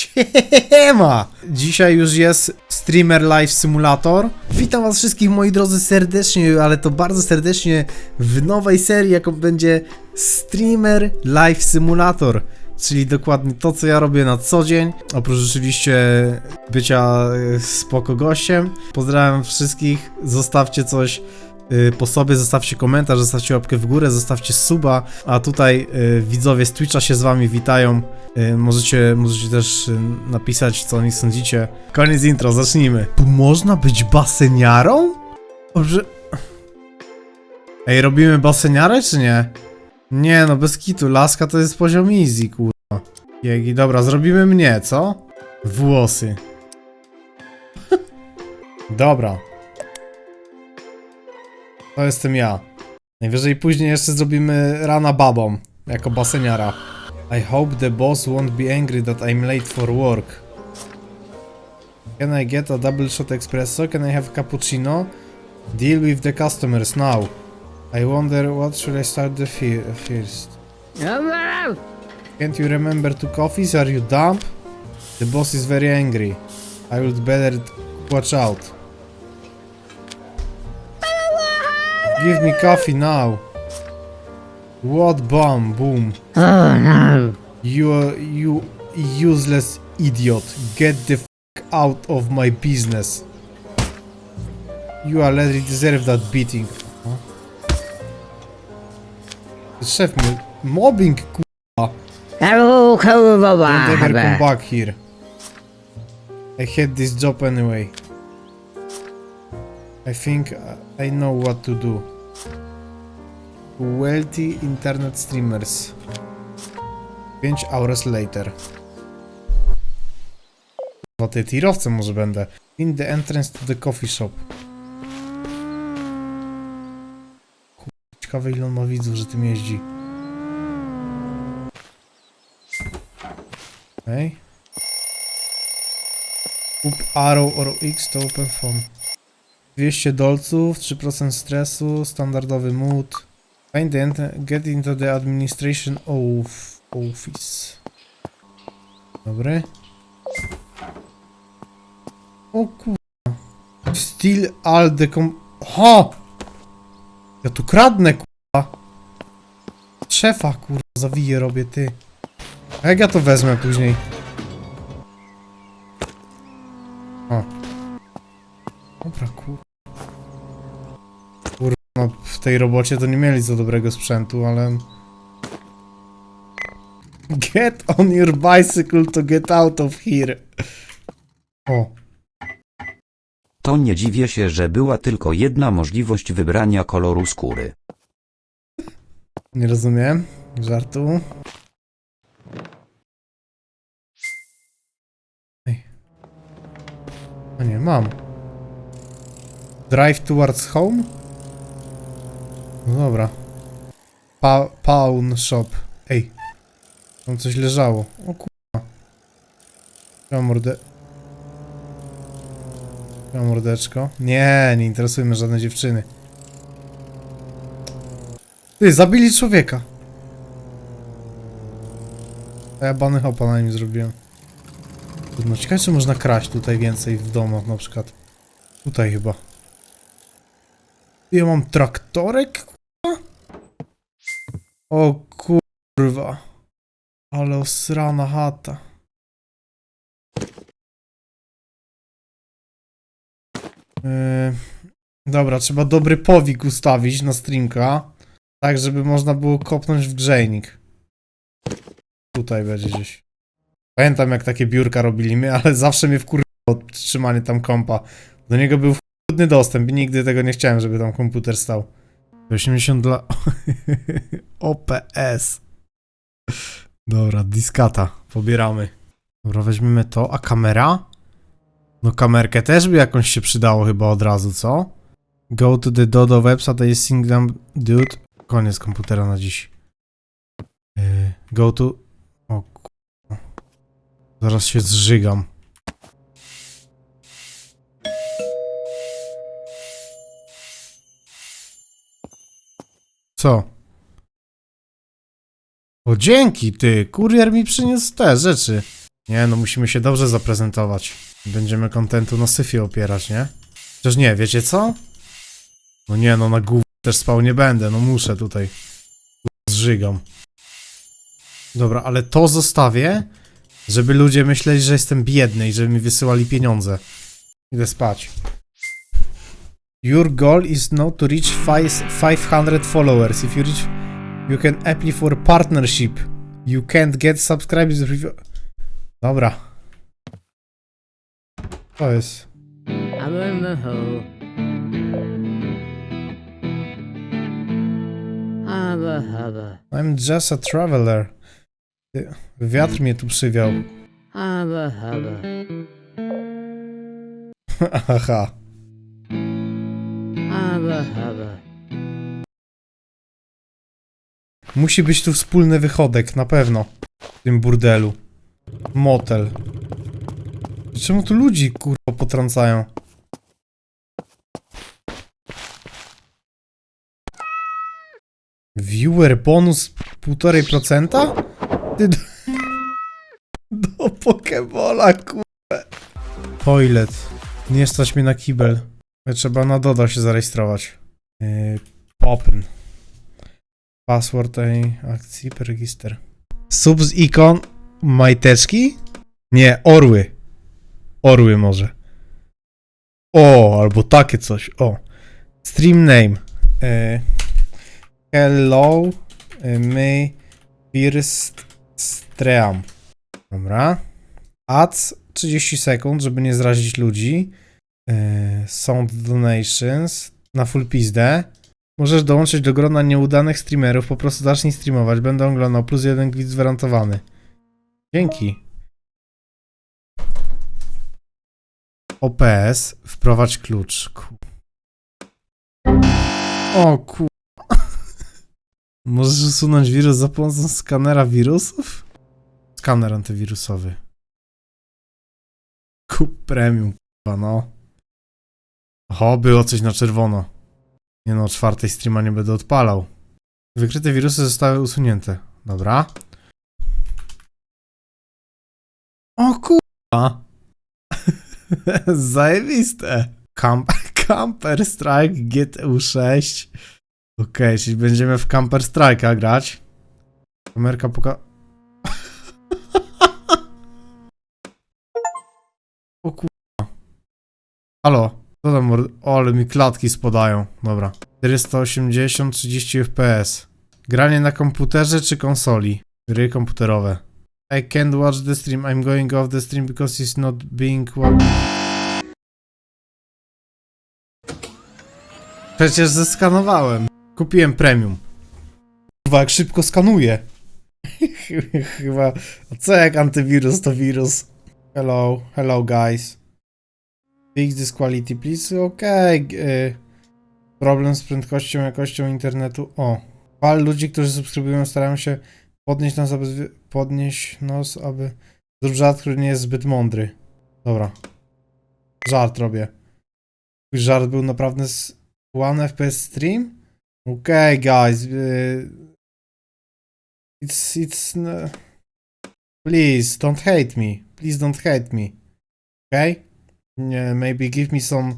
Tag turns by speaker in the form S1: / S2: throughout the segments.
S1: Siema! Dzisiaj już jest Streamer Live Simulator. Witam was wszystkich moi drodzy serdecznie, ale to bardzo serdecznie w nowej serii, jaką będzie Streamer Live Simulator. Czyli dokładnie to, co ja robię na co dzień. Oprócz rzeczywiście bycia e, spoko gościem. Pozdrawiam wszystkich. Zostawcie coś po sobie, zostawcie komentarz, zostawcie łapkę w górę, zostawcie suba, a tutaj y, widzowie z Twitcha się z wami witają. Y, Możecie, możecie też y, napisać, co o nich sądzicie. Koniec intro, zacznijmy. Tu można być baseniarą? Dobrze. Ej, robimy baseniarę, czy nie? Nie, no bez kitu, laska to jest poziom easy, kurwa. Jegi, dobra, zrobimy mnie, co? Włosy. dobra. To jestem ja. Najwyżej później jeszcze zrobimy rana babą, jako baseniara. I hope the boss won't be angry that I'm late for work. Can I get a double shot espresso? Can I have cappuccino? Deal with the customers now. I wonder what should I start the fir first. Can't you remember two coffees? Are you dumb? The boss is very angry. I would better watch out. Give me coffee now. What bomb? Boom.
S2: Oh no.
S1: You you useless idiot. Get the f out of my business. You already deserve that beating. Huh? Szef. Mobbing.
S2: Hello, kurwa.
S1: Don't ever come back here. I had this job anyway. I think I know what to do. Wealthy internet streamers. 5 hours later. No ty tirowcem może będę. In the entrance to the coffee shop. Ciekawe ile on ma widzów, że tym jeździ. Okej. Kup Arrow or X to open phone. 200 dolców, 3% stresu, standardowy mood. Find get into the administration of office. Dobry. O kurwa. Steal all the com... Ha! Ja tu kradnę kurwa. Szefa kurwa zawiję robię ty. A jak ja to wezmę później? O. Dobra, kur... Kurwa, no w tej robocie to nie mieli za dobrego sprzętu, ale... Get on your bicycle to get out of here. O,
S3: To nie dziwię się, że była tylko jedna możliwość wybrania koloru skóry.
S1: nie rozumiem. Żartu. Ej. A nie, mam. Drive towards home? No dobra. Pa pawn shop. Ej. Tam coś leżało. O kurwa. Ja mordę... Ja mordeczko. Nie, nie interesujmy żadne dziewczyny. Ty, zabili człowieka. A ja bany hopa na nim zrobiłem. Trudno, ciekawe czy można kraść tutaj więcej w domu na przykład. Tutaj chyba. Ja mam traktorek? O kurwa. Ale osrana chata. Yy, dobra, trzeba dobry powik ustawić na streamka. Tak, żeby można było kopnąć w grzejnik. Tutaj będzie gdzieś. Pamiętam jak takie biurka robili my, ale zawsze mnie wkurzało trzymanie tam kompa. Do niego był trudny dostęp i nigdy tego nie chciałem, żeby tam komputer stał. 80 dla... OPS. Dobra, diskata. Pobieramy. Dobra, weźmiemy to. A kamera? No kamerkę też by jakąś się przydało chyba od razu, co? Go to the Dodo website i single dude. Koniec komputera na dziś. Yy, go to... O Zaraz się zżygam. Co? O dzięki ty, kurier mi przyniósł te rzeczy. Nie, no musimy się dobrze zaprezentować. Będziemy kontentu na syfie opierać, nie? Chociaż nie, wiecie co? No nie, no na głów też spał nie będę, no muszę tutaj. Zżygam. Dobra, ale to zostawię, żeby ludzie myśleli, że jestem biedny i żeby mi wysyłali pieniądze. Idę spać. Your goal is now to reach five- 500 followers. If you reach, you can apply for partnership. You can't get subscribers. Dobra. To jest.
S2: I'm in the hole. Hubba hubba.
S1: I'm just a traveler. Wiatr mnie tu przywiał.
S2: Hubba hubba.
S1: Aha. Musi być tu wspólny wychodek, na pewno. W tym burdelu. Motel. Czemu tu ludzi, kurwa, potrącają? Viewer bonus 1,5%? Ty do... Do Pokebola, kurwa. Toilet. Nie stać mnie na kibel. Trzeba na Doda się zarejestrować. Yy, open. Password tej akcji, register. Sub z ikon majteczki? Nie, orły. Orły może. O, albo takie coś. O. Stream name. E, hello. E, my first stream. Dobra. Ads 30 sekund, żeby nie zrazić ludzi. E, sound donations na full pizdę. Możesz dołączyć do grona nieudanych streamerów, po prostu zacznij streamować, będę oglądał, plus jeden glitch gwarantowany. Dzięki. OPS, wprowadź klucz. O ku... Możesz usunąć wirus za pomocą skanera wirusów? Skaner antywirusowy. Kup premium, kurwa, no. Oho, było coś na czerwono. Nie no, czwartej streama nie będę odpalał. Wykryte wirusy zostały usunięte. Dobra. O kurwa. Zajebiste. Camp Camper Strike GTU6. Okej, czyli będziemy w Camper Strike'a grać. Kamerka poka... o kurwa. Halo. Co tam, o, ale mi klatki spadają. Dobra. 480, 30 fps. Granie na komputerze czy konsoli? Gry komputerowe. I can't watch the stream. I'm going off the stream because it's not being wa- Przecież zeskanowałem. Kupiłem premium. Kurwa, jak szybko skanuje. Chyba. A co jak antywirus to wirus? Hello, hello guys. Fix this quality, please. Y, problem z prędkością, jakością internetu. O. Pal ludzi, którzy subskrybują, starają się podnieść nas, aby... Podnieść nos, aby... Zrób żart, który nie jest zbyt mądry. Dobra. Żart robię. Żart był naprawdę z One FPS stream? Okej, guys. y, It's... It's... Please, don't hate me. Please don't hate me. Okay? Maybe give me some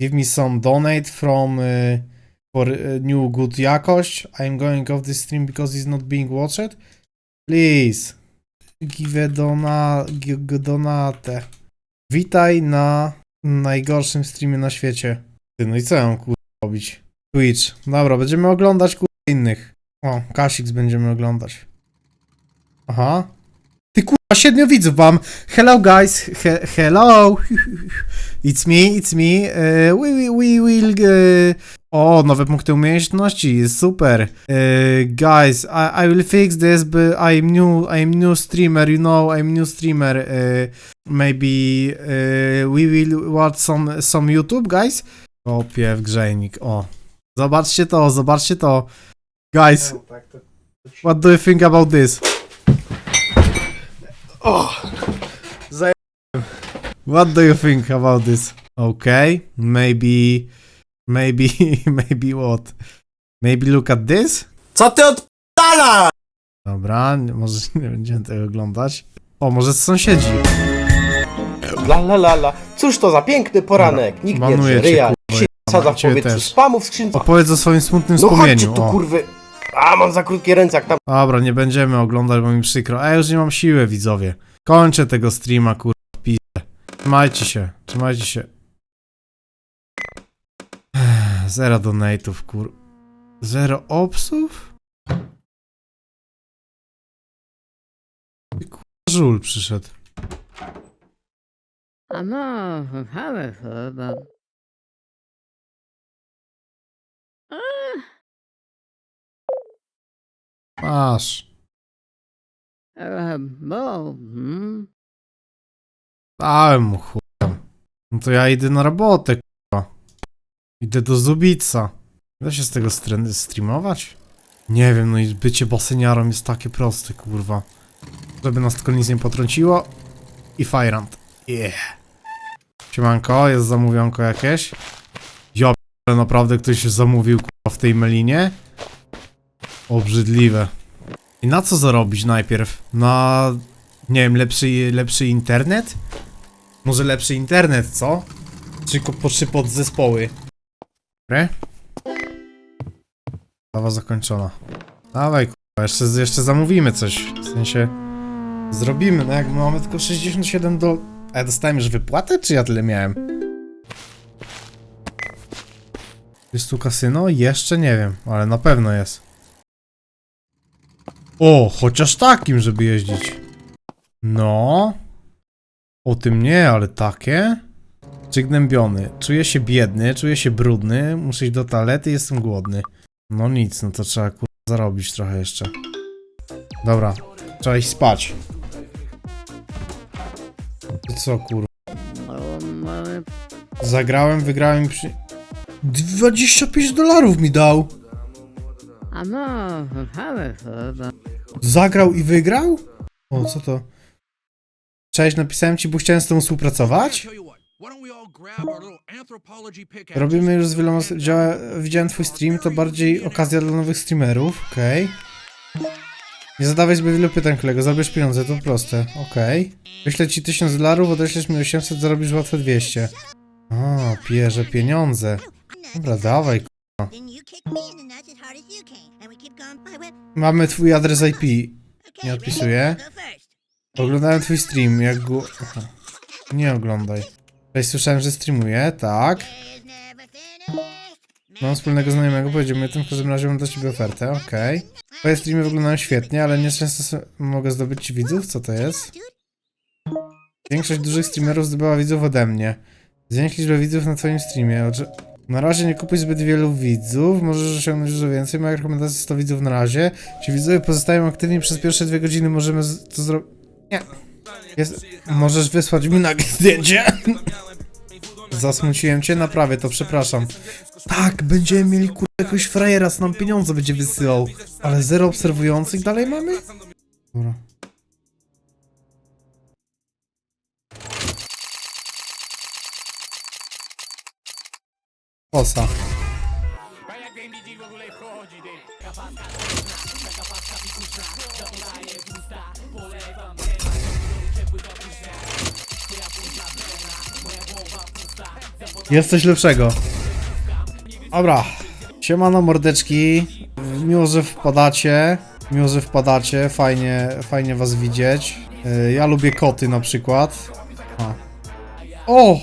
S1: give me some donate from uh, for uh, new good jakość. I'm going off this stream because it's not being watched. Please give a dona, give donate. Witaj na najgorszym streamie na świecie. Ty, no i co ja mam robić? Twitch. Dobra, będziemy oglądać kur... innych. O, Kasix będziemy oglądać. Aha. Ty kurwa, siedmiu widzów mam. Hello guys, He hello. It's me, it's me. Uh, we, we, we will... Uh... O, nowe punkty umiejętności, super. Uh, guys, I, I will fix this, but I'm new, I'm new streamer, you know, I'm new streamer. Uh, maybe uh, we will watch some, some YouTube, guys? Kopię w grzejnik, o. Zobaczcie to, zobaczcie to. Guys, what do you think about this? What do you think about this? Okay, maybe, maybe, maybe what? Maybe look at this?
S4: Co ty odpala?
S1: Dobra, nie- może nie będziemy tego oglądać. O, może z sąsiedzi.
S4: La la la la. Cóż to za piękny poranek. Nikt nie
S1: Banuję cię,
S4: ryja.
S1: kurwa,
S4: Się sadza w
S1: ciebie
S4: powietrzu.
S1: też.
S4: Spamu w skrzynce.
S1: Opowiedz o swoim smutnym
S4: No chodźcie
S1: wspomnieniu.
S4: tu
S1: O.
S4: kurwy. A, mam za krótkie ręce jak tam.
S1: Dobra, nie będziemy oglądać, bo mi przykro. A ja już nie mam siły, widzowie. Kończę tego streama, kurwa, pizdę. Trzymajcie się, trzymajcie się. Zero donate'ów, kur... Zero obsów? Kurwa, żul przyszedł.
S2: I'm off. Have a but.
S1: Masz.
S2: Uh, bo, hmm?
S1: Dałem mu chujem. No to ja idę na robotę, kurwa. Idę do Zubica. Da się z tego stre- streamować? Nie wiem, no i bycie baseniarą jest takie proste, kurwa. Żeby nas tylko nic nie potrąciło. I Fajrant. Yeah. Siemanko, jest zamówionko jakieś? Ja p- naprawdę ktoś zamówił, kurwa, w tej melinie? Obrzydliwe. I na co zarobić najpierw? Na... Nie wiem, lepszy, lepszy internet? Może lepszy internet, co? Czy trzy podzespoły? Re? Zabawa zakończona. Dawaj, kurwa, jeszcze, jeszcze zamówimy coś. W sensie... Zrobimy, no jak my mamy tylko 67 do... A ja dostałem już wypłatę, czy ja tyle miałem? Jest tu kasyno? Jeszcze nie wiem, ale na pewno jest. O, chociaż takim, żeby jeździć. No. O tym nie, ale takie? Przygnębiony. Czuję się biedny, czuję się brudny, muszę iść do toalety, jestem głodny. No nic, no to trzeba kurwa zarobić trochę jeszcze. Dobra, trzeba iść spać. Co kurwa? Zagrałem, wygrałem przy... 25 dolarów mi dał!
S2: A but.
S1: Zagrał i wygrał? O, co to? Cześć, napisałem ci, bo chciałem z tobą współpracować? Robimy już z wieloma... Działa... Widziałem twój stream, to bardziej okazja dla nowych streamerów, okej. Nie zadawaj zbyt wielu pytań, kolego, zabierz pieniądze, to proste, okej. Wyślę ci 1000 dolarów, odeślesz mi 800, zarobisz łatwe 200. O, bierze pieniądze. Dobra, dawaj.
S5: Then
S1: Mamy twój adres IP.
S5: okay,
S1: Nie odpisuję. Oglądałem twój stream, jak go... Aha. Nie oglądaj. Cześć, słyszałem, że streamuje, tak. Mam wspólnego znajomego, powiedział mi o tym, w każdym razie mam dla ciebie ofertę, okej. Twoje streamy wyglądają świetnie, ale nie często s- mogę zdobyć ci widzów, co to jest? Większość dużych streamerów zdobyła widzów ode mnie. Zwiększ liczbę widzów na twoim streamie. Oczy... Na razie nie kupuj zbyt wielu widzów, możesz osiągnąć dużo więcej. Moja rekomendacja jest 100 widzów na razie. Jeśli widzowie pozostają aktywni przez pierwsze dwie godziny, możemy to zrobić... Nie. Jest... Możesz wysłać mi nagie zdjęcie. Zasmuciłem cię? Naprawię to, przepraszam. Tak, będziemy mieli kur... jakiegoś frajera, co nam pieniądze będzie wysyłał. Ale zero obserwujących dalej mamy? Dobra. Osa. Jest coś lepszego. Dobra. Siemano mordeczki. Miło, że wpadacie. Miło, że wpadacie. Fajnie, fajnie was widzieć. Y, Ja lubię koty na przykład. A. O!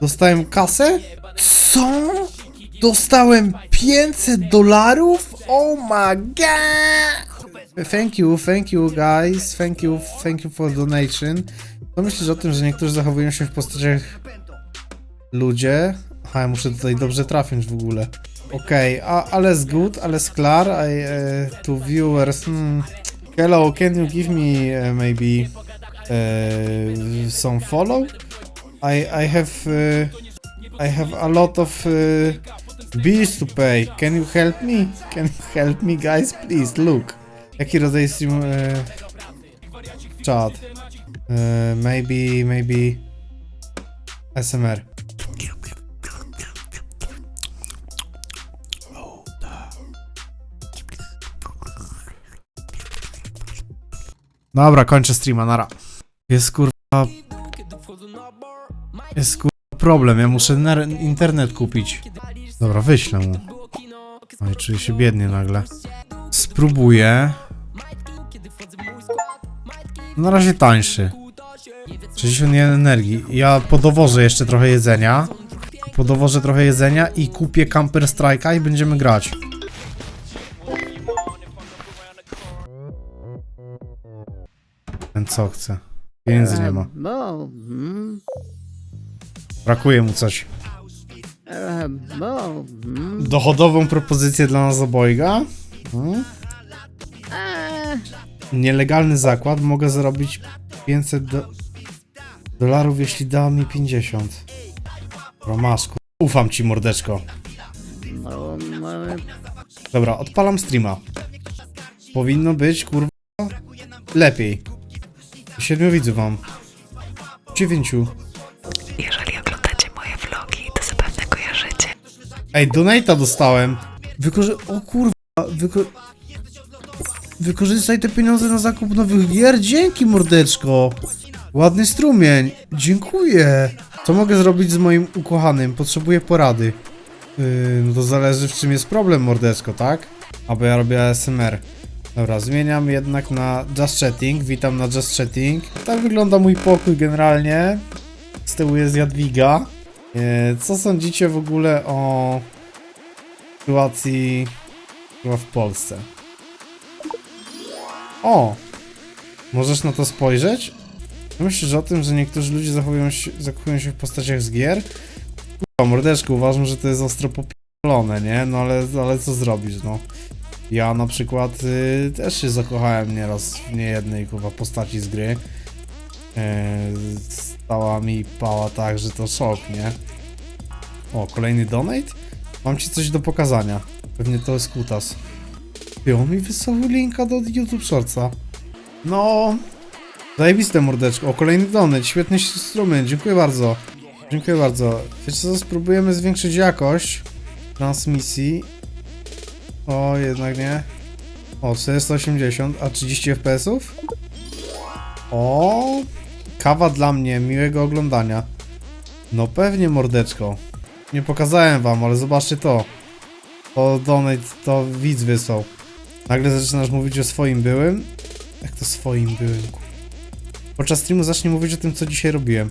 S1: Dostałem kasę? Co? Dostałem 500 dolarów? Oh my god! Thank you, thank you guys, thank you, thank you for donation. Co myślisz o tym, że niektórzy zachowują się w postaciach ludzie? Aha, ja muszę tutaj dobrze trafić w ogóle. Okej, okay, ale jest good, ale jest klar. I, uh, to viewers, hmm. Hello, can you give me uh, maybe uh, some follow? I I have uh, I have a lot of uh, bills to pay. Can you help me? Can you help me, guys? Please look. Jaki rodzaj stream? Uh, chat. Uh, maybe maybe SMR. Dobra, kończę streama, nara. Jest kurwa... Jest kurwa problem, ja muszę internet kupić. Dobra, wyślę mu. Oj, czuję się biednie nagle. Spróbuję. Na razie tańszy. 61 energii. Ja podowożę jeszcze trochę jedzenia. Podowożę trochę jedzenia i kupię Camper Strike'a i będziemy grać. Ten co chce. Pieniędzy nie ma. Brakuje mu coś. Dochodową propozycję dla nas obojga. Hmm? Nielegalny zakład. Mogę zarobić 500 do... dolarów, jeśli da mi 50. Romaszku. Ufam ci, mordeczko. Dobra, odpalam streama. Powinno być, kurwa, lepiej. Siedmiu widzów mam. Dziewięciu. Ej, donate'a dostałem. Wykorzy... O kurwa, wyko... Wykorzystaj te pieniądze na zakup nowych gier. Dzięki, mordeczko. Ładny strumień. Dziękuję. Co mogę zrobić z moim ukochanym? Potrzebuję porady. Yy, no to zależy w czym jest problem, mordeczko, tak? Albo ja robię ASMR. Dobra, zmieniam jednak na Just Chatting. Witam na Just Chatting. Tak wygląda mój pokój generalnie. Z tyłu jest Jadwiga. E, Co sądzicie w ogóle o sytuacji w Polsce? O! Możesz na to spojrzeć? Myślisz o tym, że niektórzy ludzie zachowują się, zakochują się w postaciach z gier? Kurwa, mordeczku, uważam, że to jest ostro popielone, nie? No ale, ale co zrobisz, no? Ja na przykład y, też się zakochałem nieraz w niejednej kurwa postaci z gry. E, stała mi pała tak, że to szok, nie? O, kolejny donate? Mam ci coś do pokazania. Pewnie to jest kutas. Ty, on mi wysłał linka do YouTube Shortsa. No... Zajebiste mordeczko. O, kolejny donate. Świetny strumień. Dziękuję bardzo. Dziękuję bardzo. Wiecie co, spróbujemy zwiększyć jakość transmisji. O, jednak nie. O, 480, a 30 FPS-ów? O, kawa dla mnie, miłego oglądania. No pewnie, mordeczko. Nie pokazałem wam, ale zobaczcie to. To donate, to widz wysłał. Nagle zaczynasz mówić o swoim byłym. Jak to swoim byłym? Podczas streamu zacznij mówić o tym, co dzisiaj robiłem.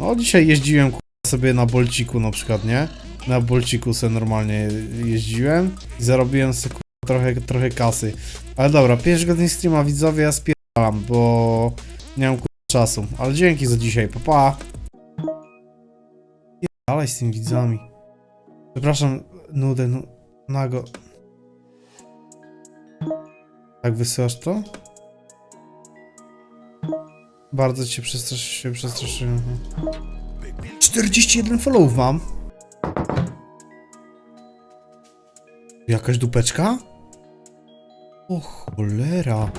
S1: No, dzisiaj jeździłem sobie na bolciku na przykład, nie? Na bolciku sobie normalnie jeździłem i zarobiłem sobie trochę, trochę kasy. Ale dobra, 5 godzin streama widzowie, ja spierdalam, bo nie mam czasu. Ale dzięki za dzisiaj, pa pa. Dalej z tymi widzami. Przepraszam, nudę, nu nago. Tak wysyłasz to? Bardzo cię przestraszyłem. 41 followów mam. Jakaś dupeczka? O cholera.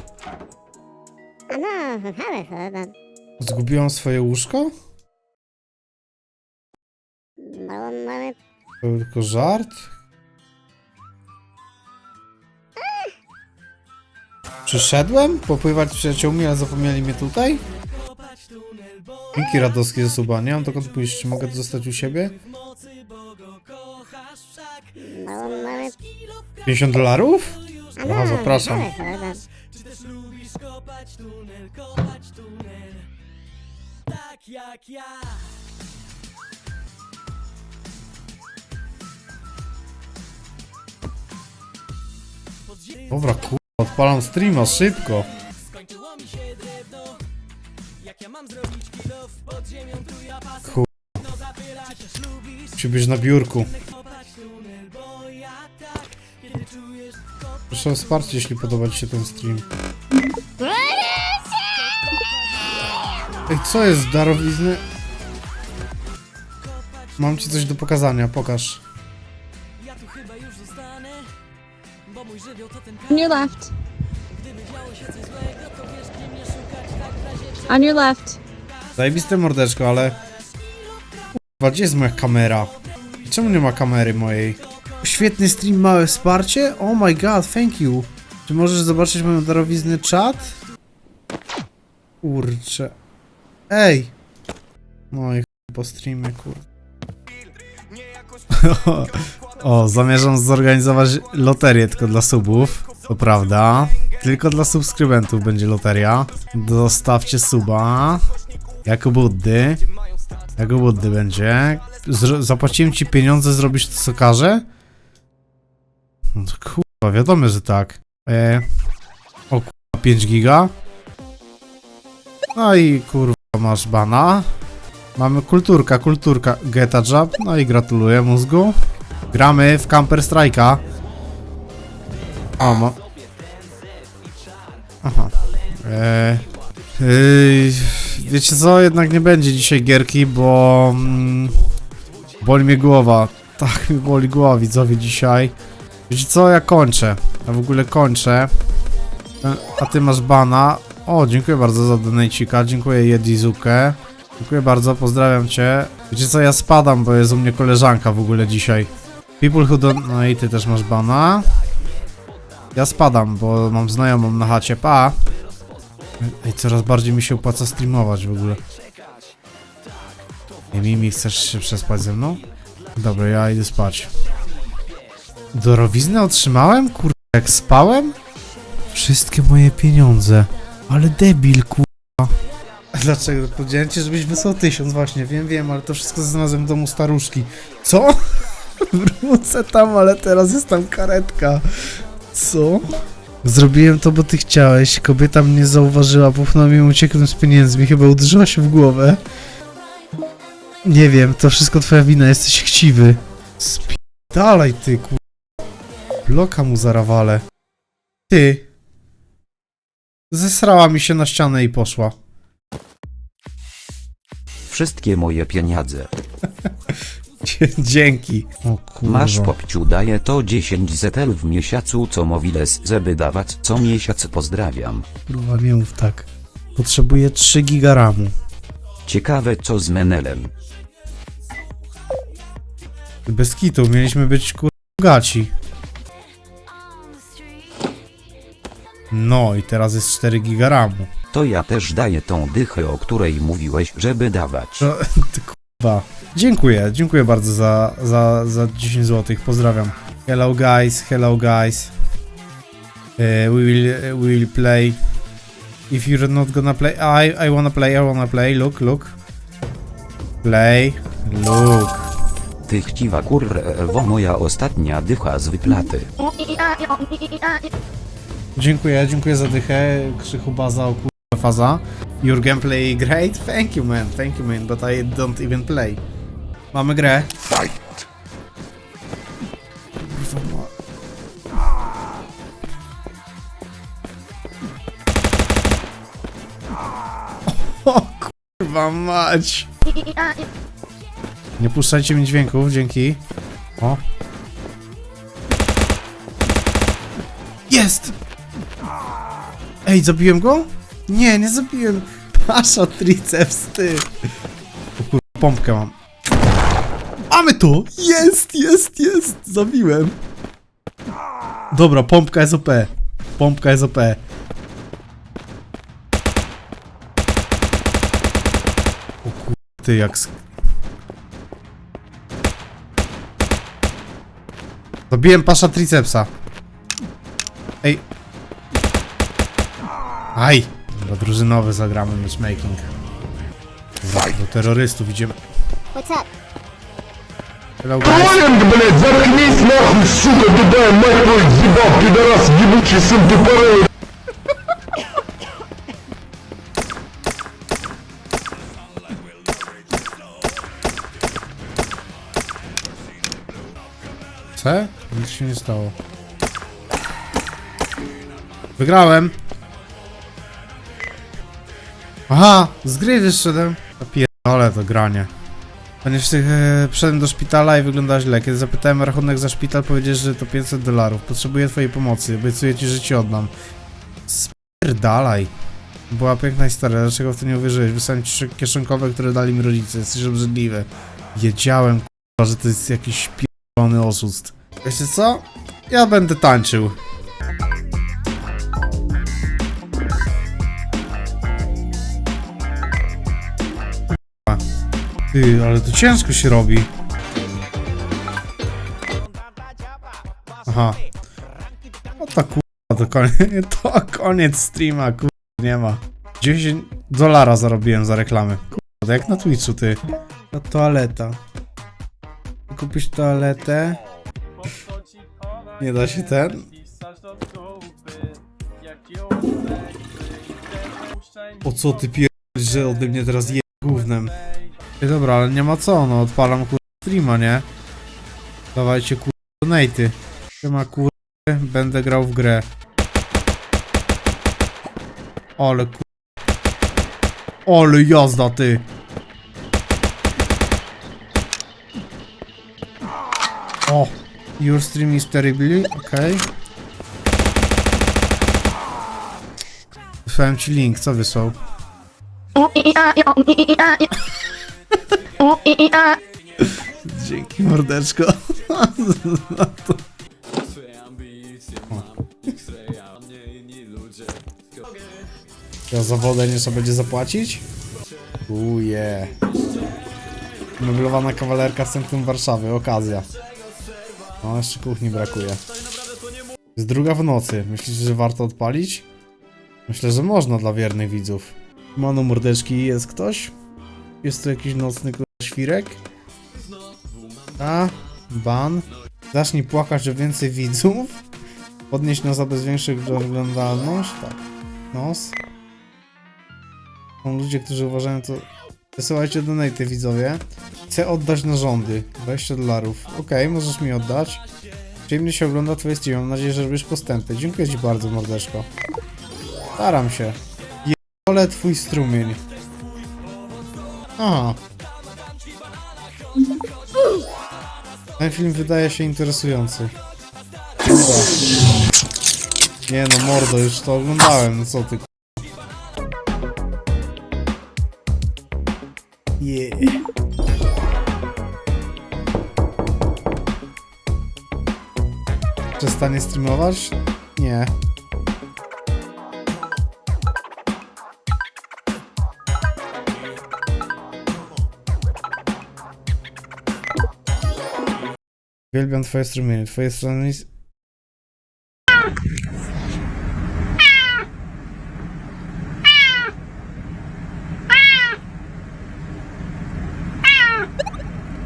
S5: I'm not having fun.
S1: Zgubiłam swoje łóżko? To był tylko żart? Przyszedłem popływać z przyjaciółmi, ale zapomnieli mnie tutaj? Dzięki Radowski za suba. Nie mam dokąd pójść. Czy mogę zostać u siebie? 50 dolarów? Aha, zapraszam. Dobra, kurwa, odpalam streama, szybko. Kurwa. Musi być na biurku. Proszę o wsparcie, jeśli podoba Ci się ten stream. Ej, co jest darowizny? Mam Ci coś do pokazania, pokaż.
S6: On your left. On your left.
S1: Zajebiste mordeczko, ale... Kurwa, gdzie jest moja kamera? Czemu nie ma kamery mojej? Świetny stream, małe wsparcie? Oh my god, thank you. Czy możesz zobaczyć moją darowiznę czat? Kurczę. Ej! No i po streamie, kur... o, zamierzam zorganizować loterię tylko dla subów. To prawda. Tylko dla subskrybentów będzie loteria. Dostawcie suba. Jako buddy. Jako buddy będzie. Zro zapłaciłem ci pieniądze, zrobisz to co każę? No to kurwa, wiadomo, że tak. E, o kurwa, 5 giga. No i kurwa, masz bana. Mamy kulturka, kulturka, Geta Job. No i gratuluję mózgu. Gramy w Counter Strike'a. O, ma... Aha. Eee, yy, wiecie co, jednak nie będzie dzisiaj gierki, bo mm, boli mnie głowa. Tak mi boli głowa, widzowie, dzisiaj. Wiecie co, ja kończę. Ja w ogóle kończę. E, A ty masz bana. O, dziękuję bardzo za donajcika. Dziękuję Jedizuke. Dziękuję bardzo, pozdrawiam cię. Wiecie co, ja spadam, bo jest u mnie koleżanka w ogóle dzisiaj. People who don't... No i ty też masz bana. Ja spadam, bo mam znajomą na chacie. Pa! Ej, coraz bardziej mi się opłaca streamować w ogóle. Ej, Mimi, chcesz się przespać ze mną? Dobra, ja idę spać. Dorowiznę otrzymałem? Kurde, jak spałem? Wszystkie moje pieniądze. Ale debil, kurwa. Dlaczego? Powiedziałem ci, żebyś wysłał tysiąc, właśnie. Wiem, wiem, ale to wszystko znalazłem w domu staruszki. Co? Wrócę tam, ale teraz jest tam karetka. Co? Zrobiłem to, bo ty chciałeś. Kobieta mnie zauważyła, popchnęła mnie uciekłem z pieniędzmi. Chyba uderzyła się w głowę. Nie wiem, to wszystko twoja wina, jesteś chciwy. Dalej ty, kur... Bloka mu zarawale. Ty. Zesrała mi się na ścianę i poszła.
S3: Wszystkie moje pieniądze.
S1: Dzięki. O kurwa.
S3: Masz popciu daje to 10 zetel w miesiącu co mowiles żeby dawać co miesiąc pozdrawiam.
S1: Kurwa, nie mów tak. Potrzebuję 3 giga ramu.
S3: Ciekawe co z Menelem.
S1: Bez kitu, mieliśmy być kur... bogaci. No i teraz jest 4 giga ramu.
S3: To ja też daję tą dychę o której mówiłeś żeby dawać.
S1: No, ty kurwa. Dziękuję, dziękuję bardzo za, za, za 10 zł. Pozdrawiam. Hello guys, hello guys. Uh, we will uh, we will play. If you're not gonna play, I I wanna play, I wanna play. Look, look. Play, look.
S3: Ty chciwa kurwo moja ostatnia dycha z wyplaty.
S1: Dziękuję, dziękuję za dychę. Krzychu baza, kurwa faza. Your gameplay great? Thank you man, thank you man, but I don't even play. Mamy grę. Kurwa ma... O kurwa mać. Nie puszczajcie mi dźwięków, dzięki. O. Jest! Ej, zabiłem go? Nie, nie zabiłem. Pasza triceps, ty. O kur... pompkę mam. Mamy to! Jest, jest, jest! Zabiłem. Dobra, pompka jest OP. Pompka jest OP. O kur... ty jak... Zabiłem pasza tricepsa. Ej. Aj! Dobra, drużynowy zagramy matchmaking. Dobra, do terrorystów idziemy.
S5: What's up?
S1: Hello guys.
S6: Понял, блядь, заткнись нахуй, сука, тупая, мать твою, ебал, пидорас, ебучий сын тупорылый.
S1: C? Nic się nie stało. Wygrałem! Aha! Z gry wyszedłem! Ale to granie. Ponieważ e, przyszedłem do szpitala i wygląda źle. Kiedy zapytałem rachunek za szpital, powiedziesz, że to 500 dolarów. Potrzebuję twojej pomocy. Obiecuję ci, że ci oddam. Spierdalaj. Była piękna historia. Dlaczego w to nie uwierzyłeś? Wysłałem ci kieszonkowe, które dali mi rodzice. Jesteś obrzydliwy. Wiedziałem, k***a, że to jest jakiś pierdolony oszust. Wiecie co? Ja będę tańczył. Ty, ale to ciężko się robi. Aha. No to kurwa, to koniec, to koniec streama, kurwa, nie ma. 10 dolara zarobiłem za reklamę. Kurwa, jak na Twitchu, ty. To toaleta. Kupisz toaletę. Nie da się ten? Po co ty pier... że ode mnie teraz je? Ej, dobra, ale nie ma co, no odpalam kur... streama, nie? Dawajcie kur... donaty. Siema kur... będę grał w grę. Ale kur... Ale jazda ty! O! Your stream is terribly, okej. Wysłałem ci link, co wysłał? Dzięki mordeczko. Za to. Ja za wodę nie trzeba będzie zapłacić? Uje. Meblowana kawalerka w centrum Warszawy, okazja. No, jeszcze kuchni brakuje. Jest druga w nocy. Myślisz, że warto odpalić? Myślę, że można dla wiernych widzów. Mano mordeczki, jest ktoś? Jest tu jakiś nocny świrek? A? Ban? Zacznij płakać, że więcej widzów? Podnieść nos, aby zwiększyć oglądalność? Tak. Nos. Są ludzie, którzy uważają to... Wysyłajcie donate widzowie. Chcę oddać narządy. 20 dolarów. Okej, możesz mi oddać. Przyjemnie się ogląda twoje streamy. Mam nadzieję, że robisz postępy. Dziękuję ci bardzo, mordeczko. Staram się. Jole twój strumień. Aha. Ten film wydaje się interesujący. Dobra. Nie no, mordo, już to oglądałem, no co ty k***a. Yeah. Przestanie streamować? Nie. Uwielbiam twoje strumienie. Twoje strony...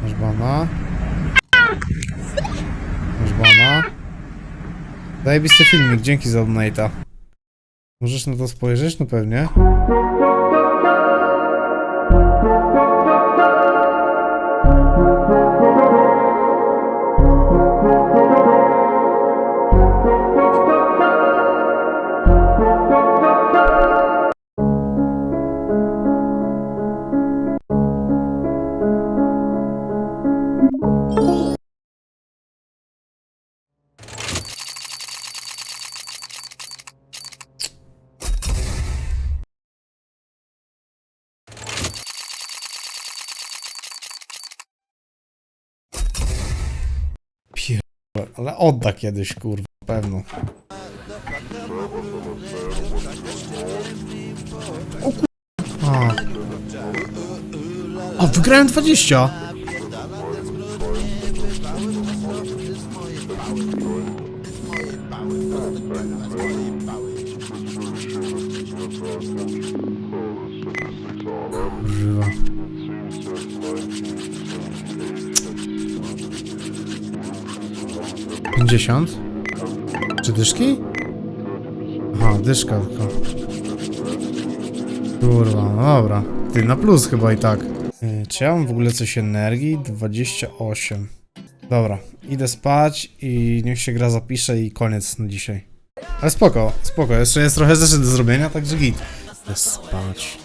S1: Masz bana. Masz bana. Filmik, dzięki za donate'a. Możesz na to spojrzeć? No pewnie. Odda kiedyś, kurwa, pewno. O kur... A. A, wygrałem 20! 80? Czy dyszki? Aha, dyszka tylko. Kurwa, no dobra. Ty, na plus chyba i tak. Y, czy ja mam w ogóle coś energii? 28. Dobra, idę spać i niech się gra zapisze i koniec na dzisiaj. Ale spoko, spoko, jeszcze jest trochę rzeczy do zrobienia, także git. Idę spać.